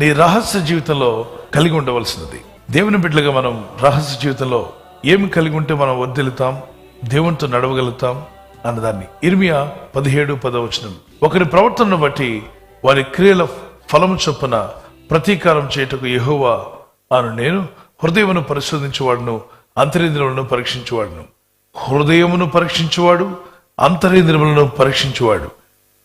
నీ రహస్య జీవితంలో కలిగి ఉండవలసినది. దేవుని బిడ్డలుగా మనం రహస్య జీవితంలో ఏమి కలిగి ఉంటే మనం వద్దెలుతాం దేవునితో నడవగలుగుతాం అన్నదాన్ని. ఇర్మియా పదిహేడు పదవచనం. ఒకరి ప్రవర్తనను బట్టి వారి క్రియల ఫలము చొప్పున ప్రతీకారం చేయుటకు యెహోవా అను నేను హృదయమును పరిశోధించువాడును అంతరేంద్రములను పరీక్షించేవాడును. హృదయమును పరీక్షించువాడు అంతరేంద్రములను పరీక్షించువాడు.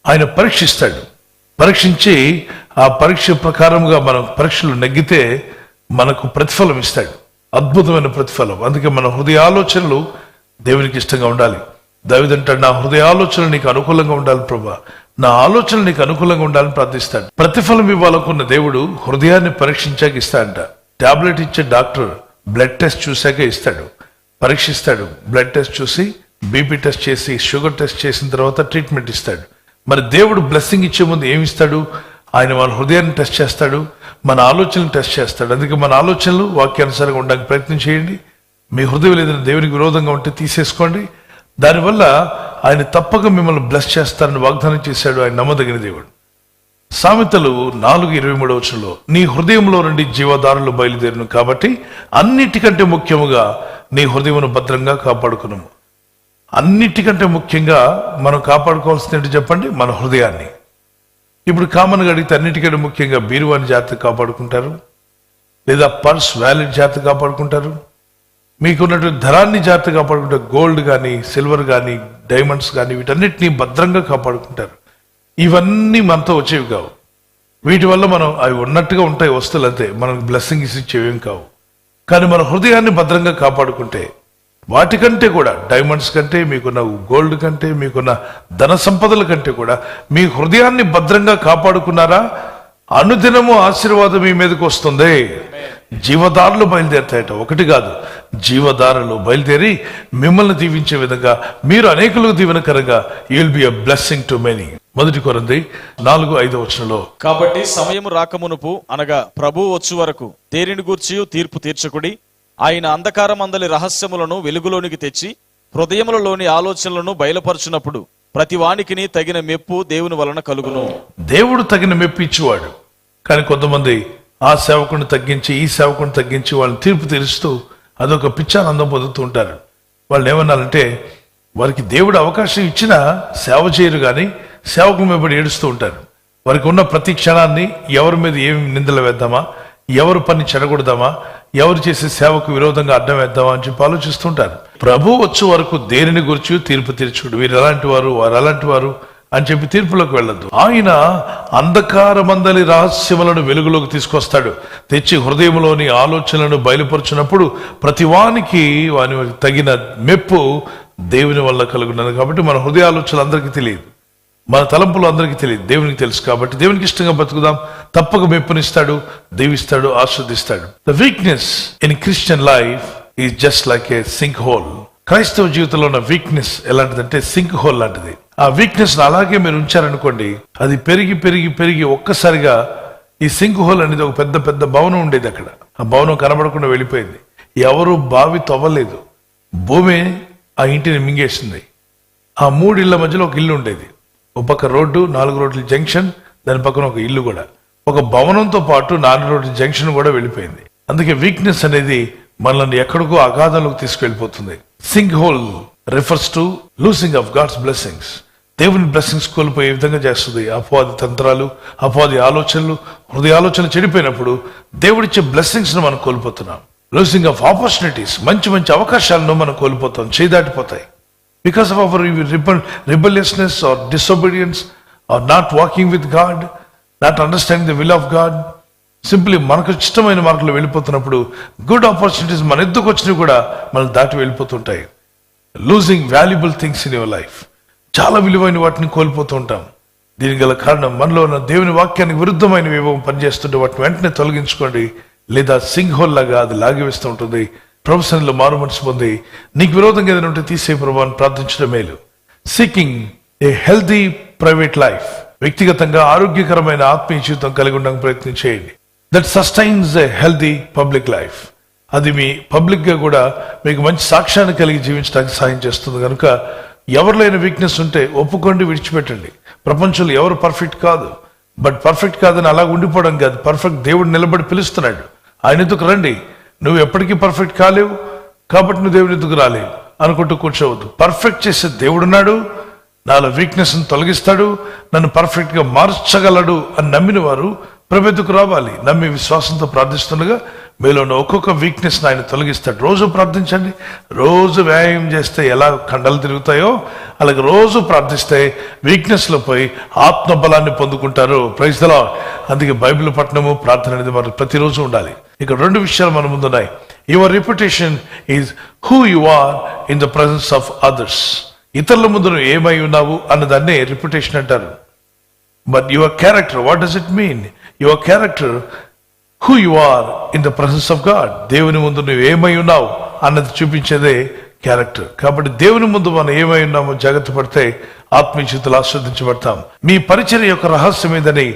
ఆయన పరీక్షిస్తాడు. పరీక్షించి ఆ పరీక్ష ప్రకారముగా మనం పరీక్షలు నెగ్గితే మనకు ప్రతిఫలం ఇస్తాడు. అద్భుతమైన ప్రతిఫలం. అందుకే మన హృదయ ఆలోచనలు దేవునికి ఇష్టంగా ఉండాలి. దావిదంటాడు నా హృదయ ఆలోచనలు నీకు అనుకూలంగా ఉండాలి ప్రభా. నా ఆలోచనలు నీకు అనుకూలంగా ఉండాలని ప్రార్థిస్తాడు. ప్రతిఫలం ఇవ్వాలనుకున్న దేవుడు హృదయాన్ని పరీక్షించాక ఇస్తాడంట. టాబ్లెట్ ఇచ్చే డాక్టర్ బ్లడ్ టెస్ట్ చూశాక ఇస్తాడు. పరీక్షిస్తాడు. బ్లడ్ టెస్ట్ చూసి బీపీ టెస్ట్ చేసి షుగర్ టెస్ట్ చేసిన తర్వాత ట్రీట్మెంట్ ఇస్తాడు. మరి దేవుడు బ్లెస్సింగ్ ఇచ్చే ముందు ఏమి ఇస్తాడు ఆయన వాళ్ళ హృదయాన్ని టెస్ట్ చేస్తాడు మన ఆలోచనలు టెస్ట్ చేస్తాడు. అందుకే మన ఆలోచనలు వాక్యానుసారంగా ఉండడానికి ప్రయత్నం చేయండి. మీ హృదయం ఏదైనా దేవునికి విరోధంగా ఉంటే తీసేసుకోండి. దానివల్ల ఆయన తప్పక మిమ్మల్ని బ్లెస్ చేస్తారని వాగ్దానం చేశాడు ఆయన నమ్మదగిన దేవుడు. సామెతలు నాలుగు ఇరవై మూడు వచ్చంలో నీ హృదయంలో నుండి జీవదారులు బయలుదేరును కాబట్టి అన్నిటికంటే ముఖ్యముగా నీ హృదయమును భద్రంగా కాపాడుకును అన్నిటికంటే ముఖ్యంగా మనం కాపాడుకోవాల్సింది ఏంటి చెప్పండి? మన హృదయాన్ని. ఇప్పుడు కామన్గా అడిగితే అన్నిటికంటే ముఖ్యంగా బీరువాని జాగ్రత్త కాపాడుకుంటారు. లేదా పర్స్ వ్యాలెట్ జాగ్రత్త కాపాడుకుంటారు. మీకున్నటువంటి ధరాన్ని జాగ్రత్త కాపాడుకుంటారు గోల్డ్ కానీ సిల్వర్ కానీ డైమండ్స్ కానీ వీటన్నిటిని భద్రంగా కాపాడుకుంటారు. ఇవన్నీ మనతో వచ్చేవి కావు. వీటి వల్ల మనం అవి ఉన్నట్టుగా ఉంటాయి వస్తువులు అంతే మనకు బ్లెస్సింగ్ ఇచ్చేవేం కావు. కానీ మన హృదయాన్ని భద్రంగా కాపాడుకుంటే వాటికంటే కూడా డైమండ్స్ కంటే మీకున్న గోల్డ్ కంటే మీకున్న ధన సంపదల కంటే కూడా మీ హృదయాన్ని భద్రంగా కాపాడుకున్నారా? అనుదినము ఆశీర్వాదం మీ మీదకి వస్తుంది. జీవదారులు బయలుదేరుతాయట. ఒకటి కాదు జీవదారులు బయలుదేరి మిమ్మల్ని దీవించే విధంగా మీరు అనేకులకు దీవెనకరంగా you'll be a blessing to many మొదటి కొరంది నాలుగు ఐదు వచనంలో కాబట్టి సమయము రాకమునుపు అనగా ప్రభు వచ్చు వరకు దేనిని గూర్చి తీర్పు తీర్చకుడి. ఆయన అంధకారమందలి రహస్యములను వెలుగులోనికి తెచ్చి హృదయములలోని ఆలోచనలను బయలుపరచునప్పుడు ప్రతి వానికిని తగిన మెప్పు దేవుని వలన కలుగును. దేవుడు తగిన మెప్పు ఇచ్చేవాడు. కానీ కొంతమంది ఆ సేవకుని తగ్గించి ఈ సేవకుని తగ్గించి వాళ్ళని తీర్పు తీరుస్తూ అదొక పిచ్చానందం పొందుతూ ఉంటారు. వాళ్ళు ఏమన్నారంటే వారికి దేవుడు అవకాశం ఇచ్చినా సేవ చేయరు కానీ సేవకు మీద ఏడుస్తూ ఉంటారు. వారికి ఉన్న ప్రతి క్షణాన్ని ఎవరి మీద ఏమి నిందలు వేద్దామా ఎవరు పని చెడగొడదామా ఎవరు చేసే సేవకు విరోధంగా అడ్డం వేద్దామా అని చెప్పి ఆలోచిస్తుంటారు. ప్రభు వచ్చే వరకు దేనిని గురించి తీర్పు తీర్చుడు? వీరు ఎలాంటి వారు? వారు అలాంటి వారు? అని చెప్పి తీర్పులోకి వెళ్ళద్దు. ఆయన అంధకారమందలి రహస్యములను వెలుగులోకి తీసుకొస్తాడు. తెచ్చి హృదయంలోని ఆలోచనలను బయలుపరిచినప్పుడు ప్రతివానికి వాని తగిన మెప్పు దేవుని వల్ల కలుగున్నది కాబట్టి మన హృదయ ఆలోచనలు అందరికీ తెలియదు. మన తలంపులు అందరికీ తెలియదు. దేవునికి తెలుసు కాబట్టి దేవునికి ఇష్టంగా బతుకుదాం. తప్పక మెప్పునిస్తాడు దీవిస్తాడు ఆస్వాదిస్తాడు the weakness in Christian life is just like a sink hole క్రైస్తవ జీవితంలో ఉన్న వీక్నెస్ ఎలాంటిదంటే సింక్ హోల్ లాంటిది. ఆ వీక్నెస్ అలాగే మీరు ఉంచారనుకోండి అది పెరిగి పెరిగి పెరిగి ఒక్కసారిగా ఈ సింక్ హోల్ అనేది ఒక పెద్ద పెద్ద భవనం ఉండేది అక్కడ. ఆ భవనం కనబడకుండా వెళ్ళిపోయింది. ఎవరు బావి తవ్వలేదు. భూమి ఆ ఇంటిని మింగేసింది. ఆ మూడు ఇళ్ళ మధ్యలో ఒక ఇల్లు ఉండేది. ఒక పక్క రోడ్డు నాలుగు రోడ్ల జంక్షన్ దాని పక్కన ఒక ఇల్లు కూడా. ఒక భవనంతో పాటు నాలుగు రోడ్ల జంక్షన్ కూడా వెళ్ళిపోయింది. అందుకే వీక్నెస్ అనేది మనల్ని ఎక్కడికో అగాధంలోకి తీసుకెళ్ళిపోతుంది sink hole refers to losing of God's blessings దేవుని బ్లెస్సింగ్స్ కోల్పోయే విధంగా చేస్తుంది. అపవాది తంత్రాలు అపవాది ఆలోచనలు హృదయ ఆలోచన చెడిపోయినప్పుడు దేవుడిచ్చే బ్లెస్సింగ్స్ను మనం కోల్పోతున్నాం. లూసింగ్ ఆఫ్ ఆపర్చునిటీస్ మంచి మంచి అవకాశాలను మనం కోల్పోతాం. చేదాటిపోతాయి because of our rebel, rebelliousness or disobedience or not walking with God, not understanding the will of God, simply మనకు ఇష్టమైన మార్గంలో వెళ్ళిపోతున్నప్పుడు గుడ్ ఆపర్చునిటీస్ మన ఎద్దుకు వచ్చినవి కూడా మనం దాటి వెళ్ళిపోతుంటాయి. Losing valuable things in your life చాలా విలువైన వాటిని కోల్పోతూ ఉంటాం. దీనికి గల కారణం మనలో ఉన్న దేవుని వాక్యానికి విరుద్ధమైనవి ఏవో పనిచేస్తుంటే వాటిని వెంటనే తొలగించుకోండి. లేదా సింగ్ హోల్ లాగా అది లాగివేస్తూ ఉంటుంది. ప్రొఫెషన్లో మారు మనసు పొంది నీకు విరోధంగా ఏదైనా ఉంటే తీసే ప్రభు అని ప్రార్థించడం మేలు. Seeking a healthy private life వ్యక్తిగతంగా ఆరోగ్యకరమైన ఆత్మీయ జీవితం కలిగి ఉండడానికి ప్రయత్నం చేయండి. That sustains a healthy public life అది మీ పబ్లిక్గా కూడా మీకు మంచి సాక్ష్యాన్ని కలిగి జీవించడానికి సహాయం చేస్తుంది. కనుక ఎవరిలో వీక్నెస్ ఉంటే ఒప్పుకోండి విడిచిపెట్టండి. ప్రపంచంలో ఎవరు పర్ఫెక్ట్ కాదు. బట్ పర్ఫెక్ట్ కాదని అలా ఉండిపోవడం కాదు. పర్ఫెక్ట్ దేవుడు నిలబడి పిలుస్తున్నాడు. ఆయన ఎందుకు రండి? నువ్వు ఎప్పటికీ పర్ఫెక్ట్ కాలేవు కాబట్టి నువ్వు దేవుని ఎందుకు రాలేవు? అనుకుంటూ కూర్చోవద్దు. పర్ఫెక్ట్ చేసే దేవుడున్నాడు నాలో వీక్నెస్ని తొలగిస్తాడు నన్ను పర్ఫెక్ట్గా మార్చగలడు అని నమ్మిన వారు ప్రభెద్దుకు రావాలి? నమ్మి విశ్వాసంతో ప్రార్థిస్తుండగా మీలో ఉన్న ఒక్కొక్క వీక్నెస్ ఆయన తొలగిస్తాడు. రోజు ప్రార్థించండి. రోజు వ్యాయామం చేస్తే ఎలా కండలు తిరుగుతాయో అలాగే రోజు ప్రార్థిస్తే వీక్నెస్లో పోయి ఆత్మబలాన్ని పొందుకుంటారు. ప్రైజ్లో అందుకే బైబిల్ పట్టణము ప్రార్థన అనేది మరి ప్రతిరోజు ఉండాలి. ఇక్కడ రెండు విషయాలు మన ముందున్నాయి. Your reputation is who you are in the presence of others ఇతరుల ముందు నువ్వు ఏమై ఉన్నావు అన్నదాన్నే రిప్యుటేషన్ అంటారు. But your character what does it mean your character who you are in the presence of God దేవుని ముందు నువ్వు ఏమై ఉన్నావు అన్నది చూపించేదే క్యారెక్టర్ కాబట్టి దేవుని ముందు మనం ఏమై ఉన్నామో జాగ్రత్త పడితే ఆత్మీయతలు ఆస్వాదించబడతాం. మీ పరిచయం యొక్క రహస్యం ఏదని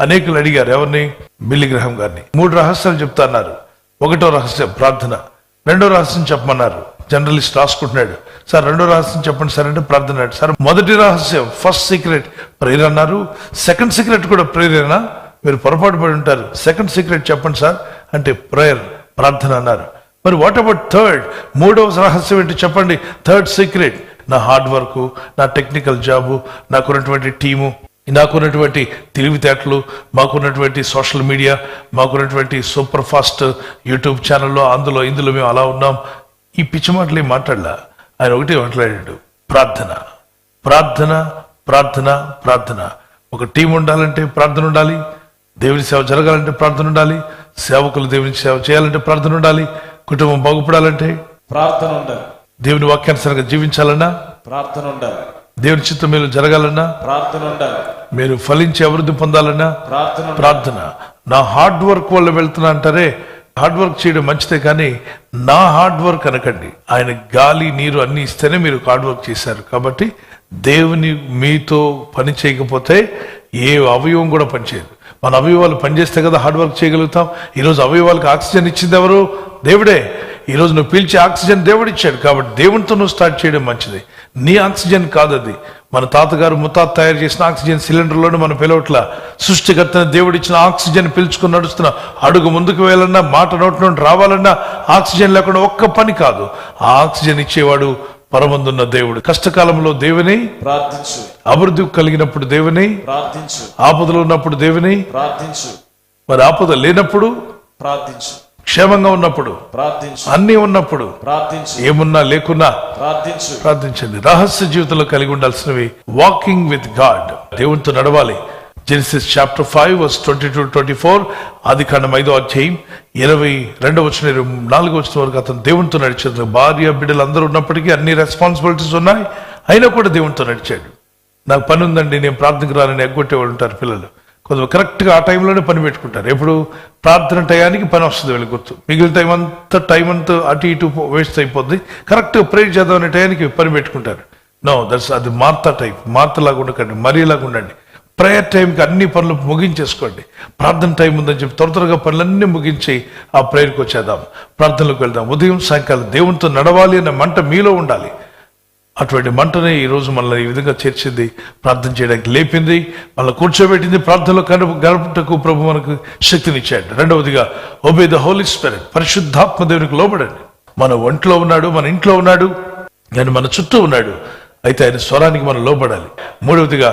అనేకులు అడిగారు ఎవరిని? బిల్లి గ్రహం గారిని. మూడు రహస్యాలు చెప్తా అన్నారు. ఒకటో రహస్యం ప్రార్థన. రెండో రహస్యం చెప్పమన్నారు. జర్నలిస్ట్ రాసుకుంటున్నాడు. సార్ రెండో రహస్యం చెప్పండి సార్ అంటే ప్రార్థన సార్ మొదటి రహస్యం ఫస్ట్ సీక్రెట్ ప్రేయర్ అన్నారు. సెకండ్ సీక్రెట్ కూడా ప్రేరేనా మీరు పొరపాటు పడి ఉంటారు. సెకండ్ సీక్రెట్ చెప్పండి సార్ అంటే ప్రేయర్ ప్రార్థన అన్నారు. మరి వాట్ అబౌట్ థర్డ్ మూడవ రహస్యం ఏంటి చెప్పండి. థర్డ్ సీక్రెట్ నా హార్డ్ వర్క్ నా టెక్నికల్ జాబు నాకున్నటువంటి టీము. నాకున్నటువంటి తెలివితేటలు మాకున్నటువంటి సోషల్ మీడియా మాకున్నటువంటి సూపర్ ఫాస్ట్ యూట్యూబ్ ఛానల్లో అందులో ఇందులో మేము అలా ఉన్నాం. ఈ పిచ్చి మాటలు ఏం మాట్లాడలా? ఆయన ఒకటే మాట్లాడాడు. ప్రార్థన. ప్రార్థన ప్రార్థన ప్రార్థన. ఒక టీం ఉండాలంటే ప్రార్థన ఉండాలి. దేవుని సేవ జరగాలంటే ప్రార్థన ఉండాలి. సేవకులు దేవుని సేవ చేయాలంటే ప్రార్థన ఉండాలి. కుటుంబం బాగుపడాలంటే ప్రార్థన ఉండాలి. దేవుని వాక్యానుసారంగా జీవించాలన్నా ప్రార్థన ఉండాలి. దేవుని చిత్తం మీరు జరగాలన్నా? ప్రార్థన ఉండాలి. మీరు ఫలించి అభివృద్ధి పొందాలన్నా? ప్రార్థన. ప్రార్థన. నా హార్డ్ వర్క్ వల్ల వెళ్తున్నా అంటారే హార్డ్ వర్క్ చేయడం మంచిదే కానీ నా హార్డ్ వర్క్ అనకండి. ఆయన గాలి నీరు అన్ని ఇస్తేనే మీరు హార్డ్ వర్క్ చేశారు. కాబట్టి దేవుని మీతో పని చేయకపోతే ఏ అవయవం కూడా పనిచేయదు. మన అవయవాలు పనిచేస్తే కదా హార్డ్ వర్క్ చేయగలుగుతాం. ఈరోజు అవయవాలకు ఆక్సిజన్ ఇచ్చింది ఎవరు? దేవుడే. ఈరోజు నువ్వు పీల్చే ఆక్సిజన్ దేవుడు ఇచ్చాడు కాబట్టి దేవునితో నువ్వు స్టార్ట్ చేయడం మంచిది. నీ ఆక్సిజన్ కాదు అది మన తాతగారు ముత్తాత తయారు చేసిన ఆక్సిజన్ సిలిండర్లోనే మన పిలవట్ల. సృష్టికర్తన దేవుడిచ్చిన ఆక్సిజన్ పీల్చుకుని నడుస్తున్న అడుగు ముందుకు వెళ్ళాలన్నా మాట నోటి నుండి రావాలన్నా ఆక్సిజన్ లేకుండా ఒక్క పని కాదు. ఆ ఆక్సిజన్ ఇచ్చేవాడు పరమందున్న దేవుడు. కష్టకాలంలో దేవుని ప్రార్థించు. అభివృద్ధి కలిగినప్పుడు దేవుని ప్రార్థించు. ఆపదలో ఉన్నప్పుడు దేవుని ప్రార్థించు. మరి ఆపద లేనప్పుడు ప్రార్థించు. క్షేమంగా ఉన్నప్పుడు ప్రార్థించు. అన్నీ ఉన్నప్పుడు ప్రార్థించు. ఏమున్నా లేకున్నా ప్రార్థించు. ప్రార్థించండి. రహస్య జీవితంలో కలిగి ఉండాల్సినవి వాకింగ్ విత్ గాడ్ దేవునితో నడవాలి. Genesis chapter five verse twenty two twenty four ఆది కాండం ఐదో అధ్యాయం ఇరవై రెండవ వచ్చిన ఇరవై నాలుగో వచ్చిన వరకు అతను దేవునితో నడిచాడు భార్య బిడ్డలు అందరూ ఉన్నప్పటికీ అన్ని రెస్పాన్సిబిలిటీస్ ఉన్నాయి. అయినా కూడా దేవునితో నడిచాడు. నాకు పని ఉందండి నేను ప్రార్థనకు రానని ఎగ్గొట్టేవాళ్ళు ఉంటారు పిల్లలు. కొంచెం కరెక్ట్గా ఆ టైంలోనే పని పెట్టుకుంటారు. ఎప్పుడు ప్రార్థన టయానికి పని వస్తుంది వీళ్ళకి గుర్తు. మిగిలిన టైం అంతా టైం అంతా అటు ఇటు వేస్ట్ అయిపోద్ది. కరెక్ట్గా ప్రేర్ చేద్దామనే టయానికి పని పెట్టుకుంటారు. నో దట్స్ అది మార్త టైప్ మార్తలాగా ఉండకండి మరీలాగా ఉండండి. ప్రేయర్ టైంకి అన్ని పనులు ముగించేసుకోండి. ప్రార్థన టైం ఉందని చెప్పి త్వర త్వరగా పనులన్నీ ముగించి ఆ ప్రేయర్కి వచ్చేద్దాం. ప్రార్థనలకు వెళ్దాం. ఉదయం సాయంకాలం దేవునితో నడవాలి అనే మంట మీలో ఉండాలి. అటువంటి మంటనే ఈ రోజు ఈ విధంగా చేర్చింది ప్రార్థన చేయడానికి లేపింది మళ్ళీ కూర్చోబెట్టింది ప్రార్థనలో కను గడపటకు ప్రభు మనకు శక్తినిచ్చాడు. రెండవదిగా ఒబే ద హోలీ స్పిరిట్ పరిశుద్ధాత్మ దేవునికి లోబడండి. మన ఒంట్లో ఉన్నాడు మన ఇంట్లో ఉన్నాడు కానీ మన చుట్టూ ఉన్నాడు. అయితే ఆయన స్వరానికి మనం లోబడాలి. మూడవదిగా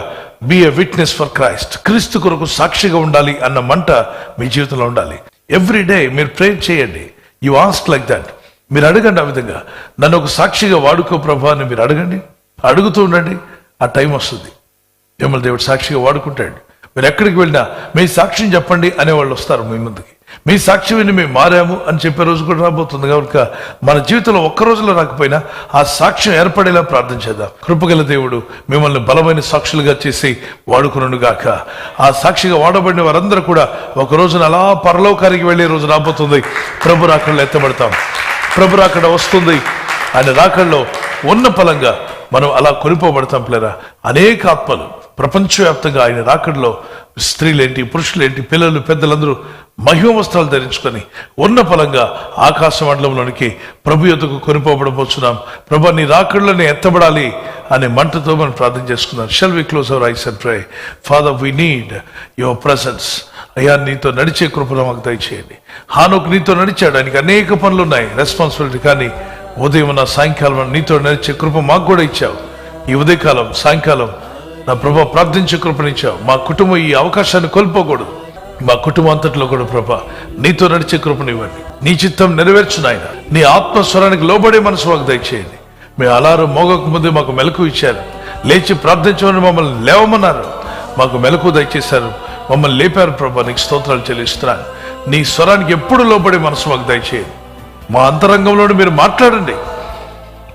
be a witness for Christ క్రీస్తు కొరకు సాక్షిగా ఉండాలి అన్న మంట మీ జీవితంలో ఉండాలి. ఎవ్రీ డే మీరు ప్రేర్ చేయండి. యు ఆస్క్ లైక్ దట్ మీరు అడగండి ఆ విధంగా. నన్ను ఒక సాక్షిగా వాడుకో ప్రభా అని మీరు అడగండి. అడుగుతూ ఉండండి. ఆ టైం వస్తుంది. మిమ్మల్ని దేవుడు సాక్షిగా వాడుకుంటాడు. మీరు ఎక్కడికి వెళ్ళినా మీ సాక్ష్యం చెప్పండి అనేవాళ్ళు వస్తారు మీ ముందుకి. మీ సాక్షి విని మేము మారాము అని చెప్పే రోజు కూడా రాబోతుంది. కనుక మన జీవితంలో ఒక్క రోజులో రాకపోయినా ఆ సాక్ష్యం ఏర్పడేలా ప్రార్థన చేద్దాం. కృపగల దేవుడు మిమ్మల్ని బలమైన సాక్షులుగా చేసి వాడుకును గాక ఆ సాక్షిగా వాడబడిన వారందరూ కూడా ఒక రోజున అలా పరలోకానికి వెళ్ళే రోజు రాబోతుంది. ప్రభు రాకుండా ఎత్తబడతాం. ప్రభు అక్కడ వస్తుంది. ఆయన రాకల్లో ఉన్న ఫలంగా మనం అలా కొనిపోబడతాం పిల్లరా. అనేక ఆత్మలు. ప్రపంచవ్యాప్తంగా ఆయన రాకడలో స్త్రీలేంటి పురుషులేంటి పిల్లలు పెద్దలందరూ మహిమ వస్త్రాలు ధరించుకొని ఉన్న ఫలంగా ఆకాశ మండలంలోనికి ప్రభు యొద్దకు కొనిపోబడబోతున్నాం ప్రభు నీ రాకడలోనే ఎత్తబడాలి అనే మంటతో మనం ప్రార్థన చేసుకున్నాం shall we close our eyes and pray Father we need your presence అయ్యా నీతో నడిచే కృపలో మాకు దయచేయండి. హానుకు నీతో నడిచాడు. ఆయనకి అనేక పనులు ఉన్నాయి. రెస్పాన్సిబిలిటీ కానీ ఉదయం నా సాయంకాలం నీతో నడిచే కృప మాకు కూడా ఇచ్చావు. ఈ ఉదయకాలం సాయంకాలం నా ప్రభా ప్రార్థించే కృపనిచ్చావు. మా కుటుంబం ఈ అవకాశాన్ని కోల్పోకూడదు. మా కుటుంబం అంతట్లో కూడా ప్రభా నీతో నడిచే కృపనివ్వండి. నీ చిత్తం నెరవేర్చు నాయన. నీ ఆత్మస్వరానికి లోబడే మనసు మాకు దయచేయండి. మీ అలారం మోగక ముందే మాకు మెలకు ఇచ్చారు. లేచి ప్రార్థించమని మమ్మల్ని లేవమన్నారు. మాకు మెలకు దయచేశారు. మమ్మల్ని లేపారు ప్రభా నీకు స్తోత్రాలు చెల్లిస్తున్నాను. నీ స్వరానికి ఎప్పుడు లోబడే మనసు మాకు దయచేయండి. మా అంతరంగంలో మీరు మాట్లాడండి.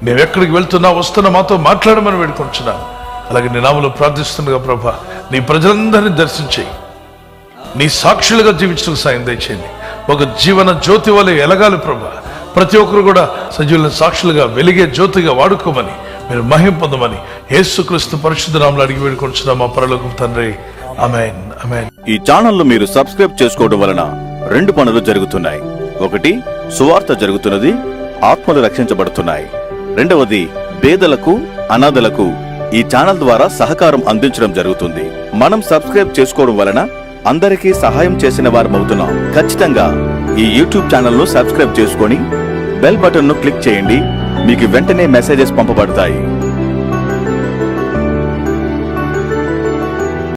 మేము ఎక్కడికి వెళ్తున్నా వస్తున్నా మాతో మాట్లాడమని వేడుకుంటున్నాను అలాగే నీ ప్రార్థిస్తుండగా ప్రభా నీ ప్రజలందరినీ దర్శించేయి. నీ సాక్షులుగా జీవించడం సాయం దయచేయండి. ఒక జీవన జ్యోతి వలె ఎలగాలి ప్రభా. ప్రతి ఒక్కరు కూడా సజీవుల సాక్షులుగా వెలిగే జ్యోతిగా వాడుకోమని మీరు మహిం పొందమని యేసుక్రీస్తు పరిశుద్ధ నామలు అడిగి వేడుకుంటున్నాం మా పరలోకం తండ్రి. అమెన్ అమెన్ ఈ ఛానల్ను మీరు సబ్స్క్రైబ్ చేసుకోవడం వలన రెండు పనులు జరుగుతున్నాయి. ఒకటి సువార్త జరుగుతున్నది ఆత్మలు రక్షించబడుతున్నాయి. రెండవది పేదలకు అనాథలకు ఈ ఛానల్ ద్వారా సహకారం అందించడం జరుగుతుంది. మనం సబ్స్క్రైబ్ చేసుకోవడం వలన అందరికీ సహాయం చేసిన వారమవుతున్నాం. ఖచ్చితంగా ఈ యూట్యూబ్ ఛానల్ను సబ్స్క్రైబ్ చేసుకొని బెల్ బటన్ను క్లిక్ చేయండి. మీకు వెంటనే మెసేజెస్ పంపబడతాయి.